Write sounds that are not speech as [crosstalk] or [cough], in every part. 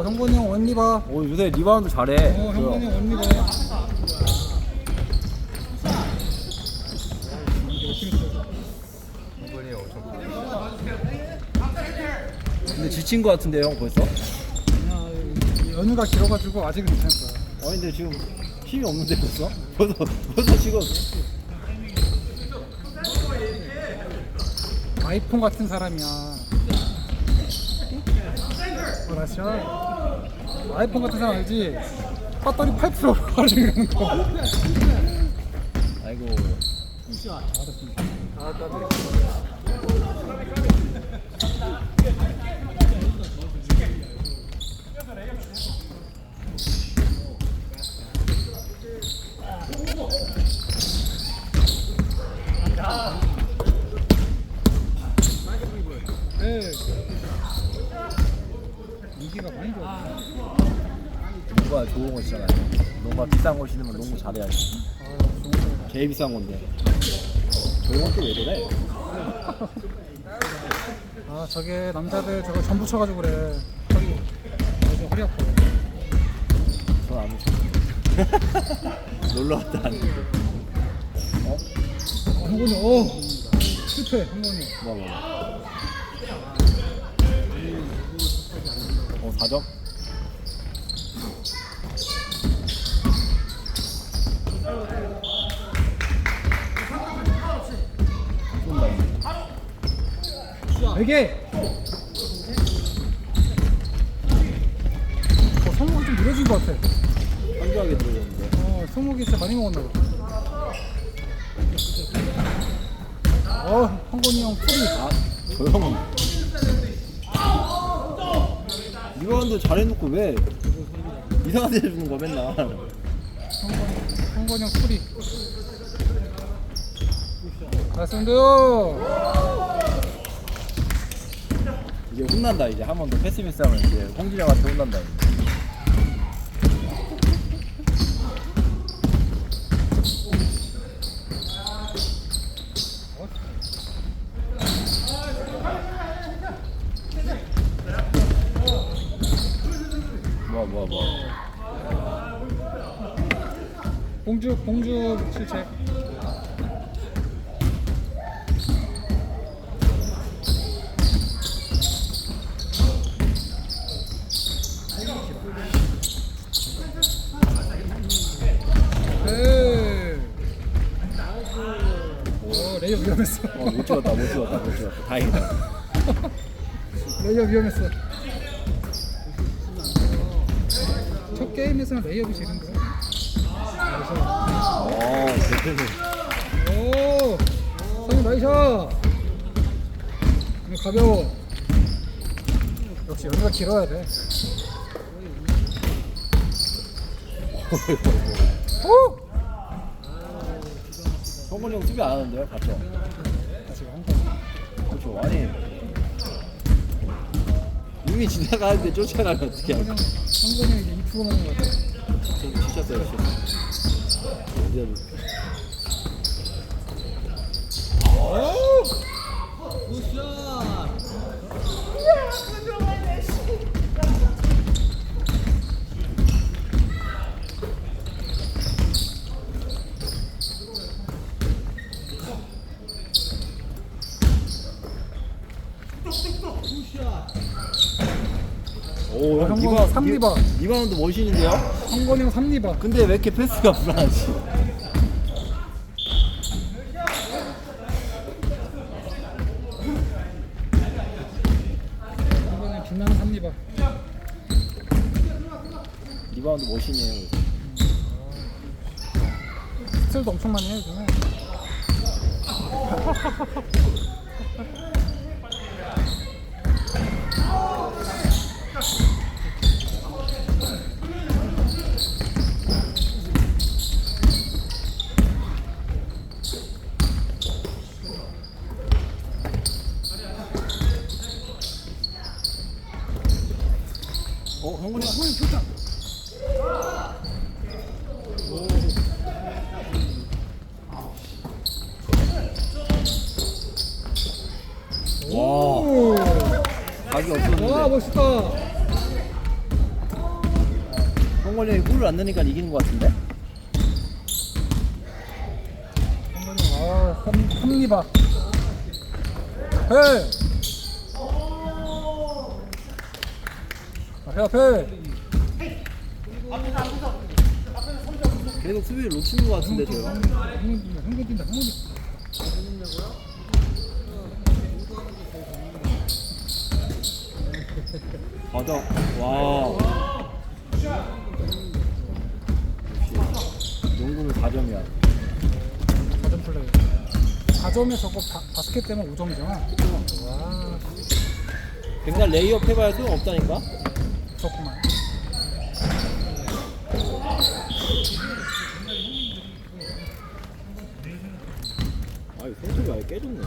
어, 형건이 형 원리바. 오 요새 리바운드 잘해. 어, 형건이 형 엄청 근데 지친 거 같은데 형 벌써? 그냥 연휴가 길어가지고 아직은 괜찮을 거야. 아니 근데 지금 힘이 없는데 벌써? 벌써 벌써 지금 아이폰 같은 사람이야. 진짜 아이폰 같은 사람 알지? 배터리 8% 가지고 거. 아이고 네. 인기가 많이 좋아. 농구가 좋은 것이잖아요. 농구가 비싼 거 신으면 농구 잘해야지. 아. 제일 비싼 건데. 저건 또왜 저래? 아, 저게 남자들 저거 전 붙여가지고 그래. 허리, 요즘 허리 아파. 묻혀. [laughs] 놀러 왔다. 어? 어, 형건이, 어, 실패, 형건이. 뭐 뭐. 어 4점? 쏜다 이거. 네 개. 어, 성목이 좀 느려진 것 같아. 한주하게 들어졌는데. 어, 성목이 진짜 많이 먹었나 봐. 어, 형건이 형 풀이. 아, 저 형은 리바운드 잘해놓고 왜 이상한 데 해주는 거야 맨날 형건이, 형건이 형 풀이. 잘했습니다. 이제 혼난다 이제 한 번 더 패스 미스 하면 이제 홍진영한테 혼난다 이제. 뭐야 뭐야 뭐야 공주, 공주 실책. 네. 오, 레이업 위험했어. 어못 찍었다 못 찍었다 못 찍었다 다행이다 [laughs] 레이업 위험했어. 첫 게임에서는 레이업이 제일 힘들 어. 어 대표님 오, 나이샷. 오늘 가벼워. 역시 연휴가 길어야 돼. 오! 성건이 형 수비 안 하는데요 봤죠? 그렇죠 아니 이미 지나가는데 쫓아가면 어떻게 할까 성근이 이제 2% 나는 것 같아. Perdendo. Oh! Puxa! Puxa! 오, 형, 삼 이- 리바. 이바운드 멋있는데요? 성건이 형 3리바. 근데 왜 이렇게 패스가 불안하지? 성건이 빛나는 3리바. 리바운드 멋있네요. 스틸도 엄청 많이 해, 요즘에. [laughs] 어, 형근이 형. 오, 좋다. 와, 오. 각이 와, 없었는데. 멋있다. 성건이 형이 골을 안 넣으니까 이기는 것 같은데? 아 홈, 홈리바 앞에 앞에 앞에 계속 수비를 놓치는 것 같은데 뛴다 흥분 뛴다 흥분 뛴다 맞아 와 역시 농구는 4점이야. 4점 플레이. 4점에 저거 바, 바스켓 되면 5점이잖아. 와. 백날 레이업 해봐야 소용 없다니까? 좋구만. 아이 손톱이 아예 깨졌네.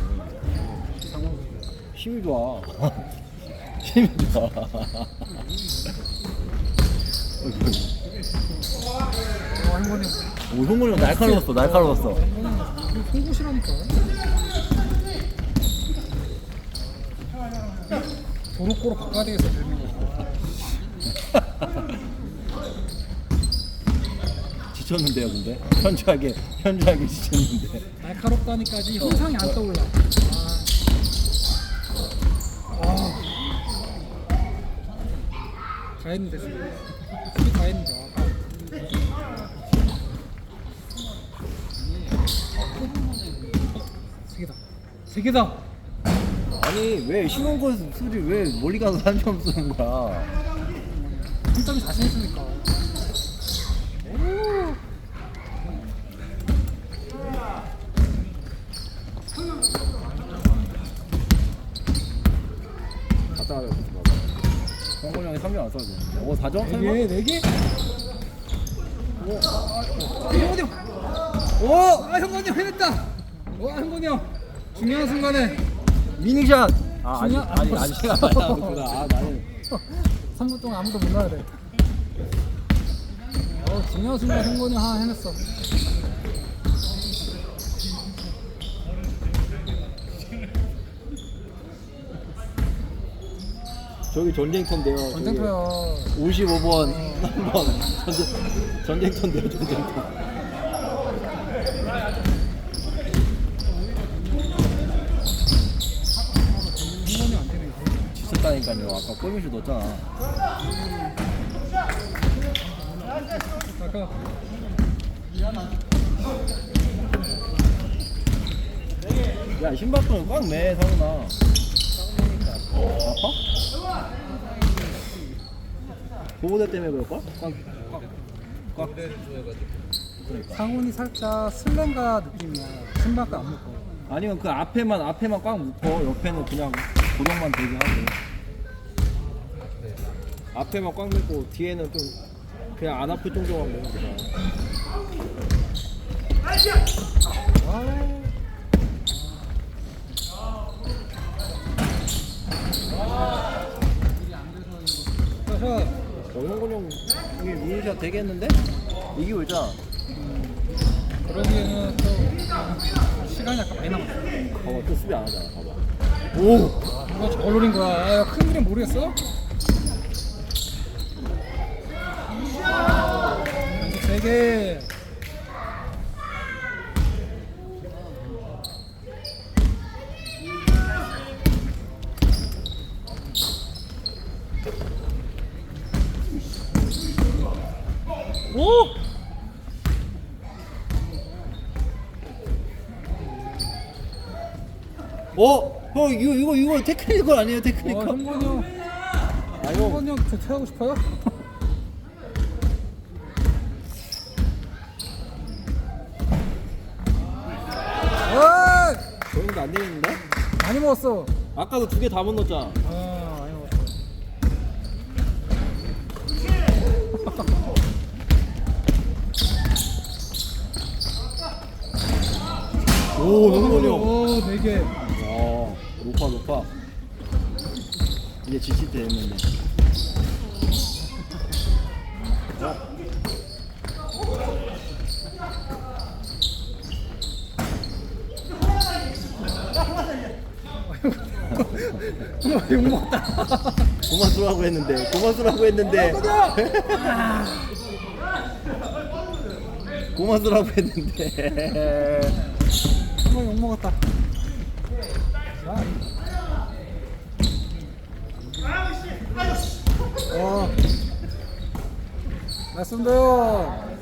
힘이 좋아. [laughs] 힘이 좋아. 와 흥분이 오 성건이 형 날카로웠어 날카로웠어. 홍보시라니까 도로꼬로 바꿔야 되겠어 되는 거. [laughs] 지쳤는데요 근데? 현저하게 현저하게 지쳤는데. 날카롭다니까지 현상이 안 떠올라. 아. 아. 다 했는데 수비 다 했는데 아. 세 개다 세 개다 아니 왜 쉬운 거 수리 왜 멀리 가서 한점 쓰는 거야 한 점이 자신 있으니까 갔다 가자 성건이 형이 3점 안 써도 되는데 오 4점? 설마? 네 개? 네 개? 오. 형건이 형! 오! 아 형건이 형 해냈다! 와 형건이 형! 중요한 순간에 미니샷! 아 중요한- 아직 아직 시간 안 남았구나 아 나는 3분 동안 아무도 못 넣어야 돼. 어, 중요한 순간 형건이 하나 해냈어. 저기 전쟁터인데요 저기 전쟁터야. 55번 3번 전쟁, 전쟁터인데요 전쟁터 형건이 안 되네. 이거. 지쳤다니까요 아까 골밑을 넣었잖아 야 신발끈을 꽉매 상훈아 아파? 보호대 때문에 그럴걸? 꽉, 꽉, 꽉. 그러니까. 상훈이 살짝 슬렌가 느낌이야. 신발도 안 묶어. 아니면 그 앞에만 앞에만 꽉 묶어 옆에는 그냥 고정만 되게 하고 앞에만 꽉 묶고 뒤에는 좀 그냥 안 아플 정도만 먹으면 되잖아 아. 자, 자. 어, 형건 형 이게 미니샷 되겠는데? 이기고 있잖아 그러기에는 또 시간이 약간 많이 남았어. 봐봐 또 수비 안 하잖아 봐봐 오! 누가 저걸 노린 거야? 아, 야, 큰 그림 모르겠어? 연속 세 개. 오! 어? 형 이거 이거 이거 테크니컬 아니에요 와, 테크니컬 형건이 형. 아 이거 형건이 형 교체하고 싶어요? 아! 저형도 안 되겠는데? 많이 먹었어. 아까도 두 개 다 못 넣었잖아 아, 많이 먹었어. 오 형건이 형 오, 네 개. 와 높아 높아 이제 지칠 때 했는데 욕 먹었다. 고마수라고 했는데 고마수라고 했는데 고마수라고 했는데 욕 먹었다. 자. 와. 맞습니다요.